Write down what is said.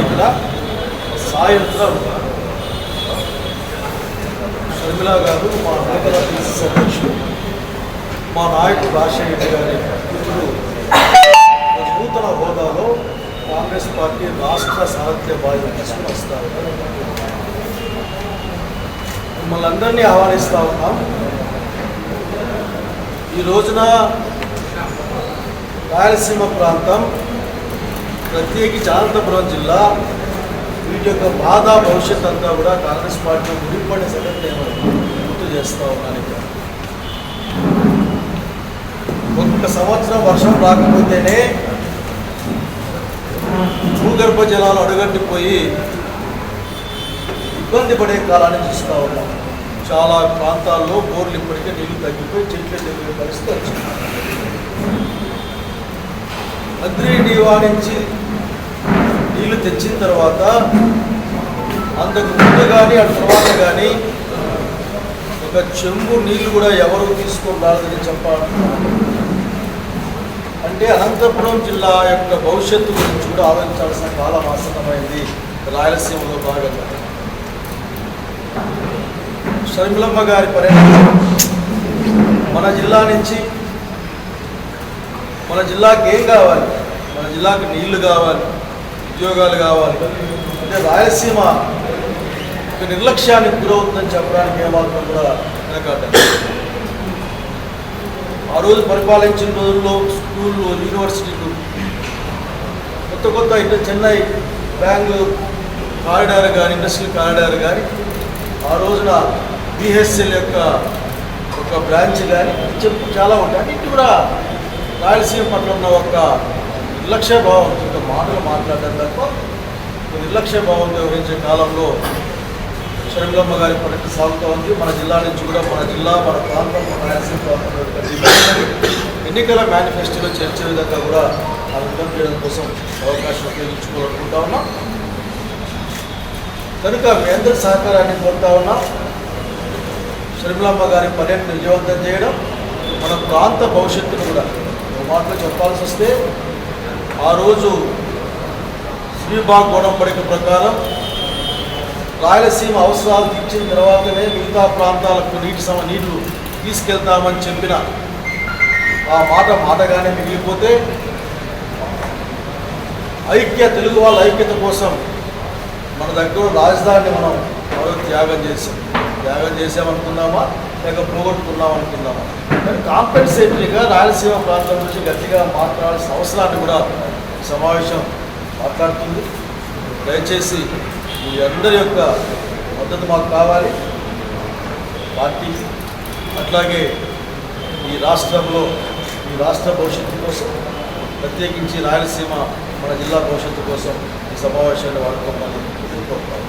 ఇక్కడ సాయంత్రం షర్మిల గారు మా నూతన పిసిసి అధ్యక్షుడు మా నాయకుడు రాజశేఖర గారి ఇప్పుడు నూతన హోదాలో కాంగ్రెస్ పార్టీ రాష్ట్ర సారథ్య బాధ్యత తీసుకుని వస్తారు మిమ్మల్ని అందరినీ ఆహ్వానిస్తూ ఉన్నాం. ఈ రోజున రాయలసీమ ప్రాంతం ప్రత్యేకించి అనంతపురం జిల్లా వీటి యొక్క బాధ భవిష్యత్ అంతా కూడా కాంగ్రెస్ పార్టీ ముడిపడిన సంగతి నేను గుర్తు చేస్తా ఉన్నాను ఇక్కడ. ఒక్క సంవత్సరం వర్షం రాకపోతేనే భూగర్భ జలాలు అడుగట్టిపోయి ఇబ్బంది పడే కాలాన్ని చూస్తూ ఉన్నాం. చాలా ప్రాంతాల్లో బోర్లు ఇప్పటికే నీళ్ళు తగ్గిపోయి చెట్లు తగ్గిపోయే పరిస్థితి వచ్చింది. మంత్రి నివారించి తెచ్చిన తర్వాత అంతకు ముందు కానీ ఆ తర్వాత కానీ ఒక చెంబు నీళ్ళు కూడా ఎవరు తీసుకొని రాలేదని చెప్పాలి. అంటే అనంతపురం జిల్లా యొక్క భవిష్యత్తు గురించి కూడా ఆలోచించాల్సిన కాలం ఆసన్నమైంది రాయలసీమలో భాగంగా. షర్మిలమ్మ గారి పర్యటన మన జిల్లా నుంచి మన జిల్లాకి ఏం కావాలి? మన జిల్లాకి నీళ్ళు కావాలి. ఉద్యోగాలు కావాలి. అంటే రాయలసీమ ఒక నిర్లక్ష్యానికి గురవుతుందని చెప్పడానికి ఏమాత్రం కూడా వెనకాడ్డారు ఆ రోజు పరిపాలించిన రోజుల్లో స్కూళ్ళు యూనివర్సిటీలు కొత్త కొత్త ఇటు చెన్నై బెంగళూరు కారిడార్ కానీ ఇండస్ట్రియల్ కారిడార్ కానీ ఆ రోజున బిహెచ్ఎల్ యొక్క ఒక బ్రాంచ్ కానీ చెప్పు చాలా ఉంటాయి. అన్నిటి కూడా రాయలసీమ పట్ల ఉన్న ఒక నిర్లక్ష్య భావం మాటలు మాట్లాడడం తప్ప నిర్లక్ష్య భావంతో వివరించే కాలంలో షర్మిలమ్మ గారి పర్యటన సాగుతూ ఉంది. మన జిల్లా నుంచి కూడా మన జిల్లా మన ప్రాంతం మన రాయలసీమ ప్రాంతం ఎన్నికల మేనిఫెస్టోలో చేర్చే విధంగా కూడా ఆ చేయడం కోసం అవకాశం ఉపయోగించుకోవాలనుకుంటా ఉన్నాం. కనుక మీ అందరి సహకారాన్ని కోరుతా ఉన్నా షర్మిలమ్మ గారి పర్యటన విజయవంతం చేయడం మన ప్రాంత భవిష్యత్తును కూడా ఒక మాటలో చెప్పాల్సి వస్తే ఆ రోజు శ్రీబాగ్ పడిక ప్రకారం రాయలసీమ అవసరాలు తీర్చిన తర్వాతనే మిగతా ప్రాంతాలకు నీటి సమ నీళ్ళు తీసుకెళ్తామని చెప్పిన ఆ మాట మాటగానే మిగిలిపోతే ఐక్య తెలుగు వాళ్ళ ఐక్యత కోసం మన దగ్గర రాజధానిని మనం మనం త్యాగం చేసాం త్యాగం చేసామనుకున్నామా లేక పోగొట్టుకున్నాం అనుకున్నామా కానీ కాంపెన్సేటరీగా రాయలసీమ ప్రాంతం నుంచి గట్టిగా మాట్లాడాల్సిన అవసరాన్ని కూడా సమావేశం మాట్లాడుతుంది. దయచేసి మీ అందరి యొక్క మద్దతు మాకు కావాలి. పార్టీకి అట్లాగే ఈ రాష్ట్రంలో ఈ రాష్ట్ర భవిష్యత్తు కోసం ప్రత్యేకించి రాయలసీమ మన జిల్లా భవిష్యత్తు కోసం ఈ సమావేశాన్ని వాడుకోమని కోరుకుంటున్నాను.